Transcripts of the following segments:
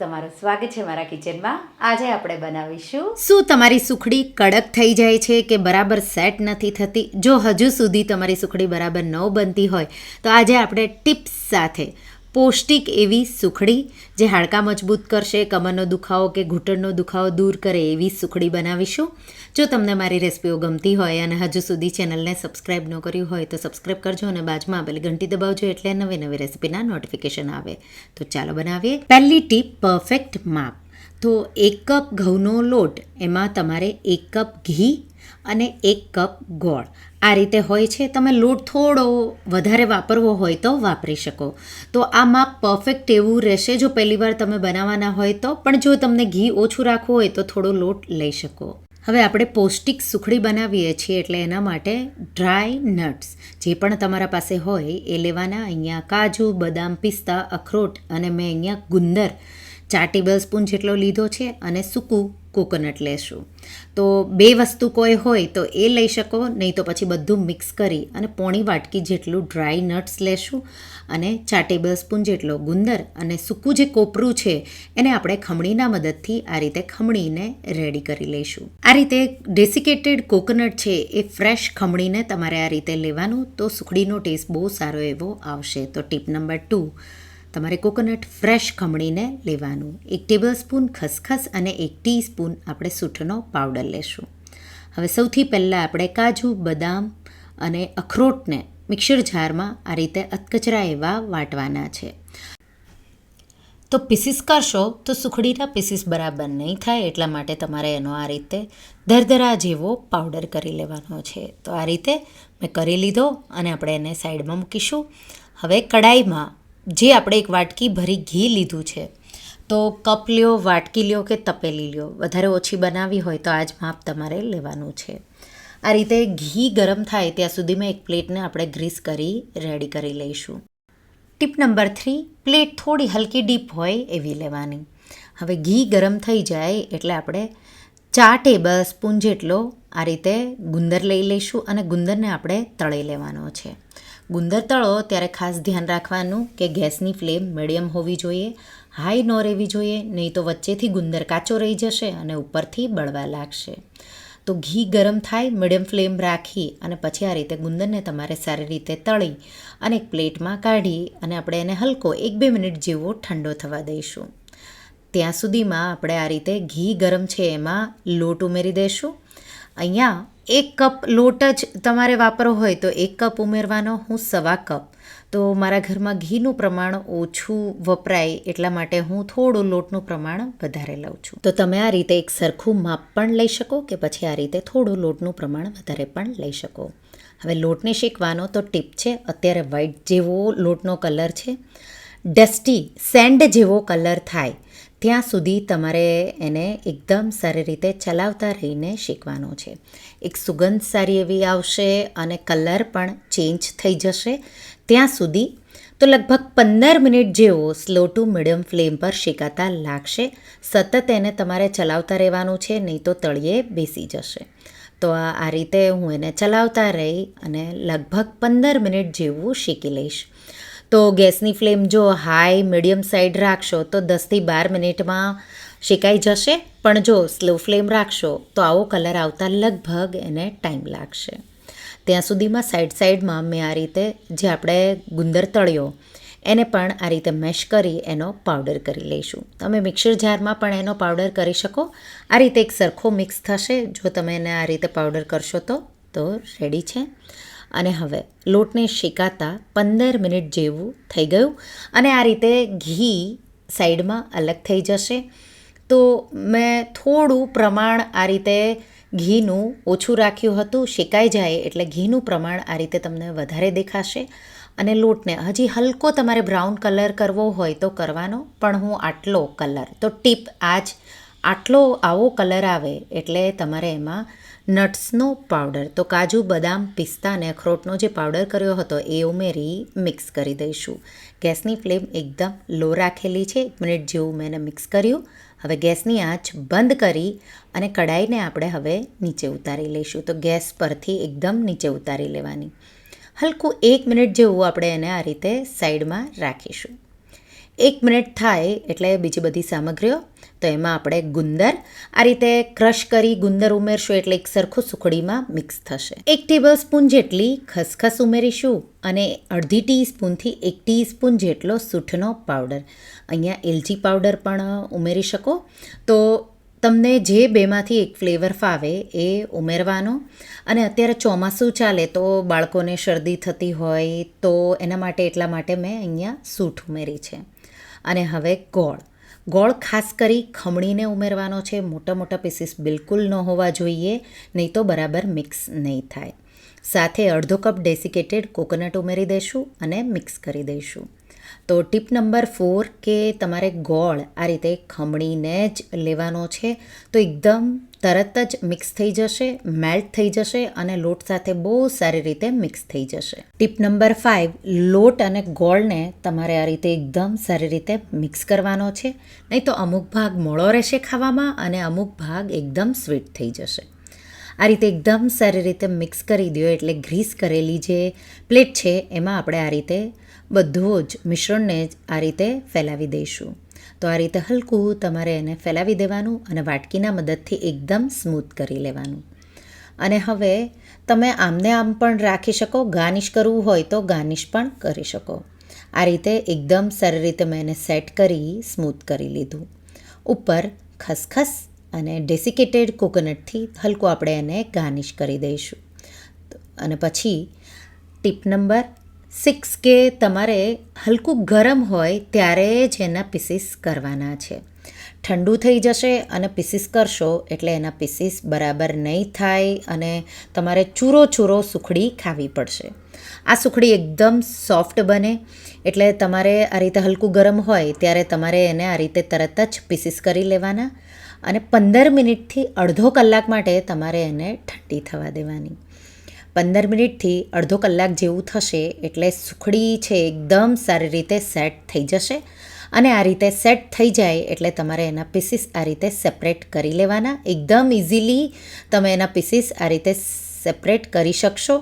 તમારું સ્વાગત છે મારા કિચનમાં. આજે આપણે બનાવીશું શું તમારી સુખડી કડક થઈ જાય છે કે બરાબર સેટ નથી થતી? જો હજુ સુધી તમારી સુખડી બરાબર ન બનતી હોય, તો આજે આપણે ટિપ્સ સાથે પૌષ્ટિક એવી સુખડી જે હાડકાં મજબૂત કરશે, કમરનો દુખાવો કે ઘૂંટણનો દુખાવો દૂર કરે એવી સુખડી બનાવીશું. જો તમને મારી રેસિપીઓ ગમતી હોય અને હજુ સુધી ચેનલને સબસ્ક્રાઇબ ન કર્યું હોય તો સબસ્ક્રાઇબ કરજો અને બાજુમાં આપેલી ઘંટી દબાવજો એટલે નવી નવી રેસિપીના નોટિફિકેશન આવે. તો ચાલો બનાવીએ. પહેલી ટીપ, પરફેક્ટ માપ. તો એક કપ ઘઉંનો લોટ, એમાં તમારે એક કપ ઘી અને એક કપ ગોળ. આ રીતે હોય છે. તમે લોટ થોડો વધારે વાપરવો હોય તો વાપરી શકો. તો આ માપ પરફેક્ટ એવું રહેશે જો પહેલી વાર તમે બનાવવાના હોય તો. પણ જો તમને ઘી ઓછું રાખવું હોય તો થોડો લોટ લઈ શકો. હવે આપણે પૌષ્ટિક સુખડી બનાવીએ છીએ એટલે એના માટે ડ્રાય નટ્સ જે પણ તમારા પાસે હોય એ લેવાના. અહીંયા કાજુ, બદામ, પિસ્તા, અખરોટ અને મેં અહીંયા ગુંદર ચાર ટેબલ સ્પૂન જેટલો લીધો છે અને સૂકું કોકોનટ લેશું. તો બે વસ્તુ કોઈ હોય તો એ લઈ શકો, નહીં તો પછી બધું મિક્સ કરી અને પોણી વાટકી જેટલું ડ્રાય નટ્સ લેશું અને ચાર ટેબલ સ્પૂન જેટલો ગુંદર અને સૂકું જે કોપરું છે એને આપણે ખમણીના મદદથી આ રીતે ખમણીને રેડી કરી લઈશું. આ રીતે ડેસિકેટેડ કોકોનટ છે એ ફ્રેશ ખમણીને તમારે આ રીતે લેવાનું તો સુખડીનો ટેસ્ટ બહુ સારો એવો આવશે. તો ટીપ નંબર ટુ તમારે કોકોનટ ફ્રેશ ખમણીને લેવાનું. એક ટેબલ સ્પૂન ખસખસ અને એક ટીસ્પૂન આપણે સૂંઠનો પાવડર લેશું. હવે સૌથી પહેલાં આપણે કાજુ, બદામ અને અખરોટને મિક્સર જારમાં આ રીતે અતકચરા એવા વાટવાના છે. તો પીસીસ કરશો તો સુખડીના પીસીસ બરાબર નહીં થાય એટલા માટે તમારે એનો આ રીતે દરદરા જેવો પાવડર કરી લેવાનો છે. તો આ રીતે મેં કરી લીધો અને આપણે એને સાઈડમાં મૂકીશું. હવે કડાઈમાં જે આપણે એક વાટકી ભરી ઘી લીધું છે, તો કપ લ્યો, વાટકી લ્યો કે તપેલી લ્યો? વધારે ઓછી બનાવી હોય તો આ જ માપ તમારે લેવાનું છે. આ રીતે ઘી ગરમ થાય ત્યાં સુધીમાં એક પ્લેટને આપણે ગ્રીસ કરી, રેડી કરી લઈશું. ટીપ નંબર થ્રી, પ્લેટ થોડી હલકી ડીપ હોય એવી લેવાની. હવે ઘી ગરમ થઈ જાય એટલે આપણે ચાર ટેબલ સ્પૂન જેટલો આ રીતે ગુંદર લઈ લઈશું અને ગુંદરને આપણે તળી લેવાનો છે. ગુંદર તળો ત્યારે ખાસ ધ્યાન રાખવાનું કે ગેસની ફ્લેમ મીડિયમ હોવી જોઈએ, હાઈ ન રહેવી જોઈએ, નહીં તો વચ્ચેથી ગુંદર કાચો રહી જશે અને ઉપરથી બળવા લાગશે. તો ઘી ગરમ થાય, મીડિયમ ફ્લેમ રાખી અને પછી આ રીતે ગુંદરને તમારે સારી રીતે તળી અને એક પ્લેટમાં કાઢી અને આપણે એને હલકો એક બે મિનિટ જેવો ઠંડો થવા દઈશું. ત્યાં સુધીમાં આપણે આ રીતે ઘી ગરમ છે એમાં લોટ ઉમેરી દઈશું અહીંયા એક કપ લોટ જ તમારે વાપરવો હોય તો એક કપ ઉમેરવાનો, હું સવા કપ. તો મારા ઘરમાં ઘીનું પ્રમાણ ઓછું વપરાય એટલા માટે હું થોડું લોટનું પ્રમાણ વધારે લઉં છું. તો તમે આ રીતે એક સરખું માપ પણ લઈ શકો કે પછી આ રીતે થોડું લોટનું પ્રમાણ વધારે પણ લઈ શકો. હવે લોટને શેકવાનો તો ટીપ છે, અત્યારે વ્હાઈટ જેવો લોટનો કલર છે. ડસ્ટી સેન્ડ જેવો કલર થાય. ત્યાં સુધી તમારે એને એકદમ સારી રીતે ચલાવતા રહીને શીખવાનું છે. એક સુગંધ સારી એવી આવશે અને કલર પણ ચેન્જ થઈ જશે. ત્યાં સુધી તો લગભગ પંદર મિનિટ જેવો સ્લો ટુ મીડિયમ ફ્લેમ પર શેકાતા લાગશે. સતત એને તમારે ચલાવતા રહેવાનું છે, નહીં તો તળિયે બેસી જશે. તો આ રીતે હું એને ચલાવતા રહી અને લગભગ પંદર મિનિટ જેવું શીખી લઈશ. તો ગેસની ફ્લેમ જો હાઈ, મીડિયમ સાઈડ રાખશો તો દસથી બાર મિનિટમાં શેકાઈ જશે. પણ જો સ્લો ફ્લેમ રાખશો તો આવો કલર આવતા લગભગ એને ટાઈમ લાગશે. ત્યાં સુધીમાં સાઈડ સાઈડમાં મેં આ રીતે જે આપણે ગુંદર તળ્યો, એને પણ આ રીતે મેશ કરી એનો પાવડર કરી લઈશું. તમે મિક્સર જારમાં પણ એનો પાવડર કરી શકો. આ રીતે એક સરખો મિક્સ થશે. જો તમે એને આ રીતે પાવડર કરશો તો તો રેડી છે. અને હવે લોટને શેકાતા પંદર મિનિટ જેવું થઈ ગયું અને આ રીતે ઘી સાઈડમાં અલગ થઈ જશે. તો મેં થોડું પ્રમાણ આ રીતે ઘીનું ઓછું રાખ્યું હતું, શેકાઈ જાય એટલે ઘીનું પ્રમાણ આ રીતે તમને વધારે દેખાશે. અને લોટને હજી હલકો તમારે બ્રાઉન કલર કરવો હોય તો કરવાનો, પણ હું આટલો કલર, તો ટીપ આ જ, આટલો આવો કલર આવે એટલે તમારે એમાં નટ્સનો પાવડર. તો કાજુ, બદામ, પિસ્તા અને અખરોટનો જે પાવડર કર્યો હતો એ ઉમેરી મિક્સ કરી દઈશું. ગેસની ફ્લેમ એકદમ લો રાખેલી છે, એક મિનિટ જેવું મેં એને મિક્સ કર્યું. હવે ગેસની આંચ બંધ કરી અને કડાઈને આપણે હવે નીચે ઉતારી લઈશું. તો ગેસ પરથી એકદમ નીચે ઉતારી લેવાની. હલકું એક મિનિટ જેવું આપણે એને આ રીતે સાઈડમાં રાખીશું. એક મિનિટ થાય એટલે બીજી બધી સામગ્રીઓ તો એમાં આપણે ગુંદર આ રીતે ક્રશ કરી ગુંદર ઉમેરશું એટલે એક સરખું સુખડીમાં મિક્સ થશે. એક ટેબલ સ્પૂન જેટલી ખસખસ ઉમેરીશું અને અડધી ટીસ્પૂનથી એક ટીસ્પૂન જેટલો સૂંઠનો પાવડર. અહીંયા એલચી પાવડર પણ ઉમેરી શકો. તો તમને જે બેમાંથી એક ફ્લેવર ફાવે એ ઉમેરવાનો. અને અત્યારે ચોમાસું ચાલે તો બાળકોને શરદી થતી હોય તો એના માટે એટલા માટે મેં અહીંયા સૂઠ ઉમેરી છે. અને હવે ગોળ. ગોળ ખાસ કરી ખમણીને ઉમેરવાનો છે. મોટા મોટા પીસીસ બિલકુલ ન હોવા જોઈએ, નહીં તો બરાબર મિક્સ નહીં થાય. સાથે અડધો કપ ડેસિકેટેડ કોકોનટ ઉમેરી દઈશું અને મિક્સ કરી દઈશું. તો ટીપ નંબર ફોર કે તમારે ગોળ આ રીતે ખમણીને જ લેવાનો છે. તો એકદમ તરત જ મિક્સ થઈ જશે મેલ્ટ થઈ જશે અને લોટ સાથે બહુ સારી રીતે મિક્સ થઈ જશે. ટીપ નંબર ફાઇવ લોટ અને ગોળને તમારે આ રીતે એકદમ સારી રીતે મિક્સ કરવાનો છે. નહીં તો અમુક ભાગ મોળો રહેશે ખાવામાં અને અમુક ભાગ એકદમ સ્વીટ થઈ જશે. આ રીતે એકદમ સારી રીતે મિક્સ કરી દો એટલે ગ્રીસ કરેલી જે પ્લેટ છે, એમાં આપણે આ રીતે બધું જ મિશ્રણને આ રીતે ફેલાવી દઈશું. તો આ રીતે હલકું તમારે એને ફેલાવી દેવાનું અને વાટકીના મદદથી એકદમ સ્મૂથ કરી લેવાનું. અને હવે તમે આમને આમ પણ રાખી શકો, ગાર્નિશ કરવું હોય તો ગાર્નિશ પણ કરી શકો. આ રીતે એકદમ સારી રીતે મેં એને સેટ કરી, સ્મૂથ કરી લીધું. ઉપર ખસખસ અને ડેસિકેટેડ કોકોનટથી હલકું આપણે એને ગાર્નિશ કરી દઈશું. અને પછી ટીપ નંબર સિક્સ કે તમારે હલકું ગરમ હોય ત્યારે જ એના પીસીસ કરવાના છે. ઠંડુ થઈ જશે અને પીસીસ કરશો એટલે એના પીસીસ બરાબર નહીં થાય અને તમારે ચૂરો ચૂરો સુખડી ખાવી પડશે. આ સુખડી એકદમ સોફ્ટ બને એટલે તમારે આ રીતે હલકું ગરમ હોય ત્યારે તમારે એને આ રીતે તરત જ પીસીસ કરી લેવાના અને પંદર મિનિટથી અડધો કલાક માટે તમારે એને ઠંડી થવા દેવાની. પંદર મિનિટથી અડધો કલાક જેવું થશે એટલે સુખડી છે એકદમ સારી રીતે સેટ થઈ જશે. અને આ રીતે સેટ થઈ જાય એટલે તમારે એના પીસીસ આ રીતે સેપરેટ કરી લેવાના. એકદમ ઇઝીલી તમે એના પીસીસ આ રીતે સેપરેટ કરી શકશો.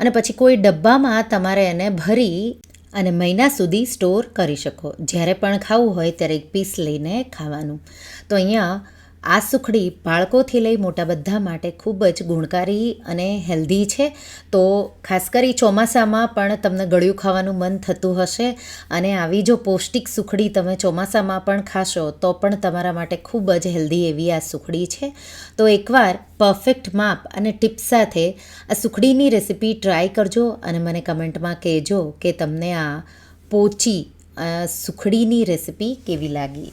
અને પછી કોઈ ડબ્બામાં તમારે એને ભરી અને મહિના સુધી સ્ટોર કરી શકો. જ્યારે પણ ખાવું હોય ત્યારે એક પીસ લઈને ખાવાનું. તો અહીંયા આ સુખડી બાળકોથી લઈ મોટા બધા માટે ખૂબ જ ગુણકારી અને હેલ્ધી છે. તો ખાસ કરી ચોમાસામાં પણ તમને ગળ્યું ખાવાનું મન થતું હશે અને આવી જો પૌષ્ટિક સુખડી તમે ચોમાસામાં પણ ખાશો, તો પણ તમારા માટે ખૂબ જ હેલ્ધી એવી આ સુખડી છે. તો એકવાર પરફેક્ટ માપ અને ટિપ્સ સાથે આ સુખડીની રેસિપી ટ્રાય કરજો અને મને કમેન્ટમાં કહેજો કે તમને આ પોચી સુખડીની રેસિપી કેવી લાગી.